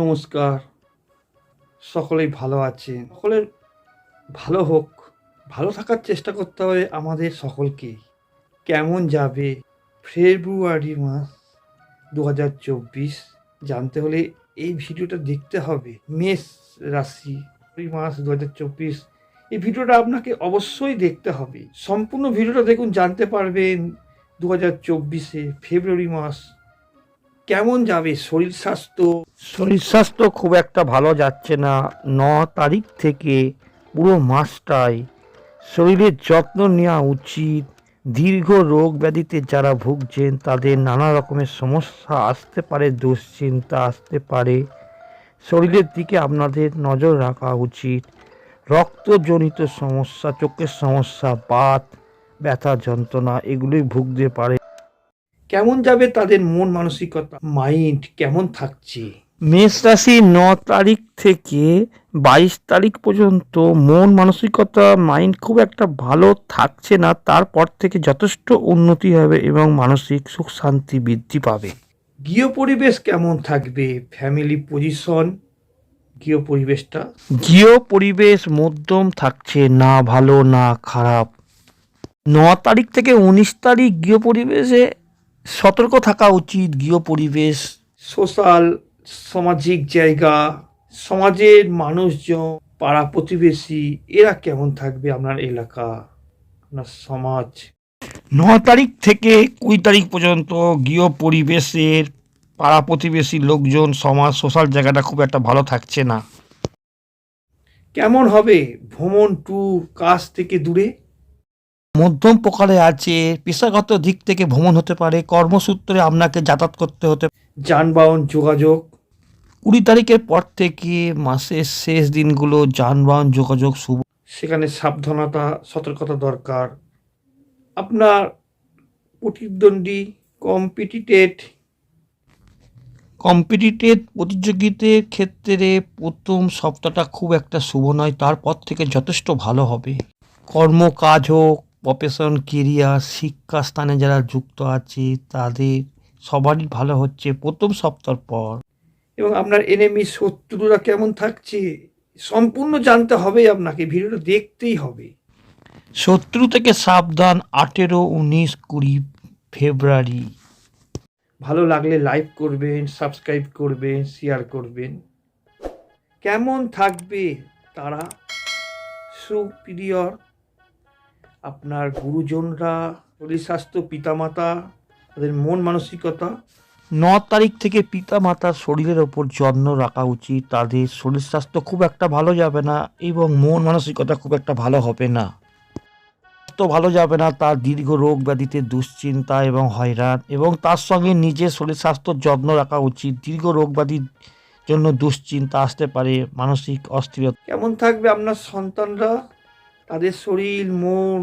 নমস্কার। সকলেই ভালো আছে সকলের ভালো হোক, ভালো থাকার চেষ্টা করতে হবে আমাদের সকলকে। কেমন যাবে ফেব্রুয়ারি মাস দু হাজার চব্বিশ? জানতে হলে এই ভিডিওটা দেখতে হবে। মেষ রাশি মাস দু হাজার চব্বিশ। এই ভিডিওটা আপনাকে অবশ্যই দেখতে হবে। সম্পূর্ণ ভিডিওটা দেখুন, জানতে পারবেন দু হাজার চব্বিশে ফেব্রুয়ারি মাস কেমন যাবে? শরীর স্বাস্থ্য? শরীর স্বাস্থ্য খুব একটা ভালো যাচ্ছে না। ন তারিখ থেকে পুরো মাসটাই শরীরের যত্ন নেওয়া উচিত। দীর্ঘ রোগ ব্যাধিতে যারা ভুগছেন, তাদের নানা রকমের সমস্যা আসতে পারে, দুশ্চিন্তা আসতে পারে। শরীরের দিকে আপনাদের নজর রাখা উচিত। রক্তজনিত সমস্যা, চোখের সমস্যা, বাত, ব্যথা, যন্ত্রণা, এগুলোই ভুগতে পারে। কেমন যাবে তাদের মন মানসিকতা মাইন্ড কেমন থাকছে? মেষ রাশি ন তারিখ থেকে বাইশ তারিখ পর্যন্ত মন মানসিকতা মাইন্ড খুব একটা ভালো থাকছে না। তারপর থেকে যথেষ্ট উন্নতি হবে এবং মানসিক সুখ শান্তি বৃদ্ধি পাবে। গৃহ পরিবেশ কেমন থাকবে? ফ্যামিলি পজিশন গৃহ পরিবেশটা? গৃহ পরিবেশ মধ্যম থাকছে না ভালো না খারাপ। ন তারিখ থেকে উনিশ তারিখ গৃহ পরিবেশে সতর্ক থাকা উচিত, গৃহ পরিবেশ, সোশ্যাল, সামাজিক জায়গা, সমাজের মানুষজন, পাড়া প্রতিবেশী, এরা কেমন থাকবে আপনার এলাকা, আপনার সমাজ? ন তারিখ থেকে কুড়ি তারিখ পর্যন্ত গৃহ পরিবেশের, পাড়া প্রতিবেশী লোকজন, সমাজ, সোশ্যাল জায়গাটা খুব একটা ভালো থাকছে না। কেমন হবে ভ্রমণ ট্যুর কাজ থেকে দূরে? মধ্যম প্রকারে আছে পেশাগত দিক থেকে ভ্রমণ হতে পারে। কর্মসূত্রে আপনাকে যাতায়াত করতে হতে যানবাহন যোগাযোগ। কুড়ি তারিখের পর থেকে মাসের শেষ দিনগুলো যানবাহন যোগাযোগ শুভ। সেখানে সাবধানতা সতর্কতা দরকার। আপনার প্রতিদ্বন্দ্বী কম্পিটিটেড। কম্পিটিটেড প্রতিযোগিতার ক্ষেত্রে প্রথম সপ্তাহটা খুব একটা শুভ নয় তারপর থেকে যথেষ্ট ভালো হবে। কর্মকাজ হোক প্রফেশন কেরিয়ার শিক্ষাস্থানে যারা যুক্ত আছে তাদের সবারই ভালো হচ্ছে প্রথম সপ্তাহ পর। এবং আপনার এনিমি শত্রুরা কেমন থাকছে সম্পূর্ণ জানতে হবে আপনাকে ভিডিওটা দেখতেই হবে। শত্রু থেকে সাবধান আঠেরো উনিশ কুড়ি ফেব্রুয়ারি। ভালো লাগলে লাইক করবেন সাবস্ক্রাইব করবেন শেয়ার করবেন। কেমন থাকবে তারা সুপিরিয়র আপনার গুরুজনরা শরীর স্বাস্থ্য পিতামাতা তাদের মন মানসিকতা। ন তারিখ থেকে পিতা মাতার শরীরের ওপর যত্ন রাখা উচিত। তাদের শরীর স্বাস্থ্য খুব একটা ভালো যাবে না এবং মন মানসিকতা খুব একটা ভালো হবে না। তো ভালো যাবে না তার দীর্ঘ রোগ ব্যাধিতে দুশ্চিন্তা এবং হয়রান এবং তার সঙ্গে নিজের শরীর স্বাস্থ্যর যত্ন রাখা উচিত। দীর্ঘ রোগ ব্যাধির জন্য দুশ্চিন্তা আসতে পারে মানসিক অস্থিরতা। কেমন থাকবে আপনার সন্তানরা? তাদের শরীর মন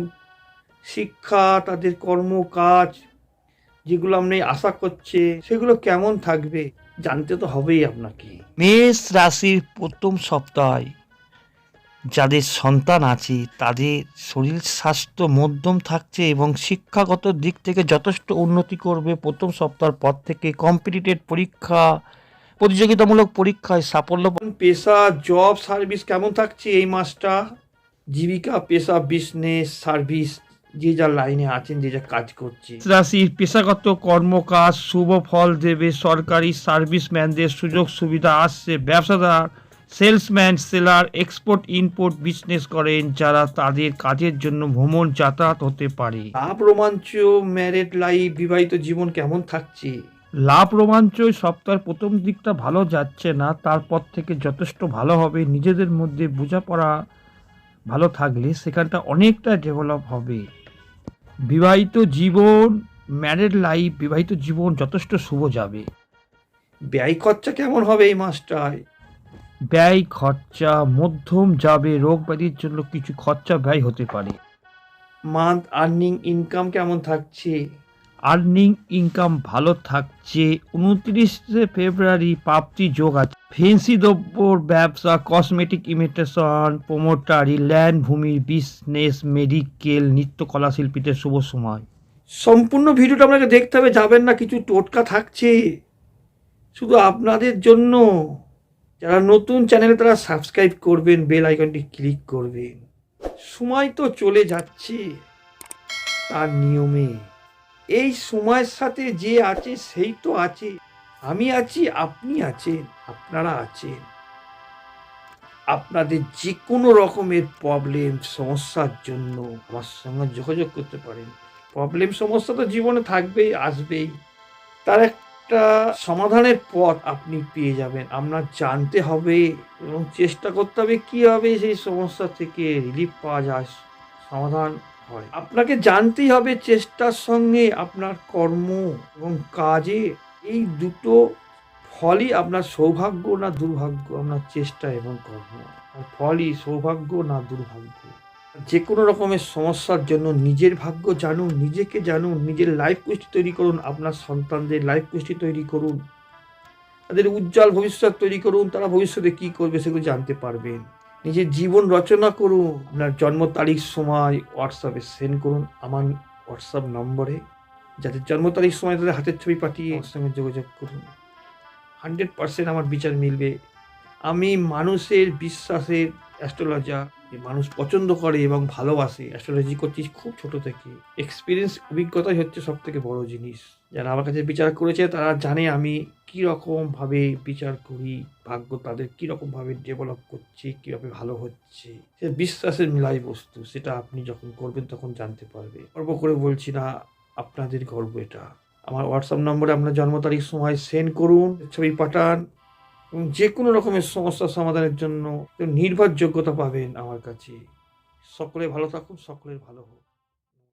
শিক্ষা তাদের কর্ম কাজ যেগুলো আপনি আশা করছে সেগুলো কেমন থাকবে জানতে তো হবেই আপনাকে। মেষ রাশির প্রথম সপ্তাহে যাদের সন্তান আছে তাদের শরীর স্বাস্থ্য মধ্যম থাকছে এবং শিক্ষাগত দিক থেকে যথেষ্ট উন্নতি করবে। প্রথম সপ্তাহ পর থেকে কম্পিটিটেড পরীক্ষা প্রতিযোগিতামূলক পরীক্ষায় সাফল্য পেশা জব সার্ভিস কেমন থাকছে এই মাসটা? জীবিকা পেশা বিজনেস সার্ভিস যে যা লাইনে আছেন যে যা কাজ করছে রাশির পেশাগত কর্মকাজ শুভ ফল দেবে সরকারি সার্ভিসম্যানদের সুযোগ সুবিধা আসছে ব্যবসাদার salesman seller export import business করেন যারা তাদের কাজের জন্য ভ্রমণ যাতায়াত হতে পারে। লাভ রোমাঞ্চ ম্যারেড লাইফ বিবাহিত জীবন কেমন থাকছে? লাভ রোমাঞ্চ সপ্তাহের প্রথম দিকটা ভালো যাচ্ছে না তারপর থেকে যথেষ্ট ভালো হবে নিজেদের মধ্যে বোঝাপড়া ভালো থাকলে সেখানটা অনেকটা ডেভেলপ হবে। বিবাহিত জীবন ম্যারেড লাইফ বিবাহিত জীবন যথেষ্ট শুভ যাবে। ব্যয় খরচা কেমন হবে এই মাসটায়? ব্যয় খরচা মধ্যম যাবে রোগ ব্যাধির জন্য কিছু খরচা ব্যয় হতে পারে। মান্থ আর্নিং ইনকাম কেমন থাকছে? আর্নিং ইনকাম ভালো থাকছে। উনত্রিশে ফেব্রুয়ারি প্রাপ্তি যোগ আছে। ফেন্সি দ্রব্যর ব্যবসা কসমেটিক ইমিটেশন প্রোমোটারি ল্যান্ড ভূমি বিজনেস মেডিকেল নৃত্যকলা শিল্পীদের শুভ সময়। সম্পূর্ণ ভিডিওটা আপনাকে দেখতে হবে, যাবেন না, কিছু টোটকা থাকছে। শুধু আপনাদের জন্য, যারা নতুন চ্যানেলে তারা সাবস্ক্রাইব করবেন বেল আইকনটি ক্লিক করবেন। সময় তো চলে যাচ্ছে, তার নিয়মে। এই সময়ের সাথে যে আছে, সেই তো আছে। আমি আছি, আপনি আছেন, আপনারা আছেন। আপনাদের যে কোনো রকমের প্রবলেম সমস্যার জন্য আমার সঙ্গে যোগাযোগ করতে পারেন। প্রবলেম সমস্যা তো জীবনে থাকবেই, আসবেই। তার একটা সমাধানের পথ আপনি পেয়ে যাবেন। আপনার জানতে হবে এবং চেষ্টা করতে হবে কীভাবে সেই সমস্যা থেকে রিলিফ পাওয়া যায়, সমাধান হয়। আপনাকে জানতেই হবে চেষ্টার সঙ্গে আপনার কর্ম এবং কাজে এই দুটো ফলই আপনার সৌভাগ্য না দুর্ভাগ্য? আপনার চেষ্টা এবং কর্ম। ফলই সৌভাগ্য না দুর্ভাগ্য? যে কোনো রকমের সমস্যার জন্য নিজের ভাগ্য জানুন, নিজেকে জানুন, নিজের লাইফ কুষ্টি তৈরি করুন, আপনার সন্তানদের লাইফ কুষ্টি তৈরি করুন। তাদের উজ্জ্বল ভবিষ্যৎ তৈরি করুন, তারা ভবিষ্যতে কী করবে সেগুলো জানতে পারবেন। নিজের জীবন রচনা করুন, আপনার জন্ম তারিখ, সময় হোয়াটসঅ্যাপে সেন্ড করুন। আমার হোয়াটসঅ্যাপ নম্বরে যাদের জন্ম তারিখ সময় তাদের হাতের ছবি পাঠিয়ে ওর সঙ্গে যোগাযোগ করুন। হান্ড্রেড পার্সেন্ট আমার বিচার মিলবে। আমি মানুষের বিশ্বাসের অ্যাস্ট্রোলজার মানুষ পছন্দ করে এবং ভালোবাসে অ্যাস্ট্রোলজি করছি খুব ছোট থেকে। এক্সপিরিয়েন্স অভিজ্ঞতাই হচ্ছে সব থেকে বড় জিনিস। যারা আমার কাছে বিচার করেছে তারা জানে আমি কী রকমভাবে বিচার করি ভাগ্য তাদের কী রকমভাবে ডেভেলপ করছে কীভাবে ভালো হচ্ছে। সে বিশ্বাসের মিলাই বস্তু সেটা আপনি যখন করবেন তখন জানতে পারবে। গর্ব করে বলছি না আপনাদের গর্ব এটা। আমার হোয়াটসঅ্যাপ নম্বরে আপনার জন্ম তারিখ, সময় সেন্ড করুন, ছবি পাঠান, এবং যে কোনো রকমের সমস্যার সমাধানের জন্য নির্ভরযোগ্যতা পাবেন আমার কাছে। সকলে ভালো থাকুন, সকলের ভালো হোক।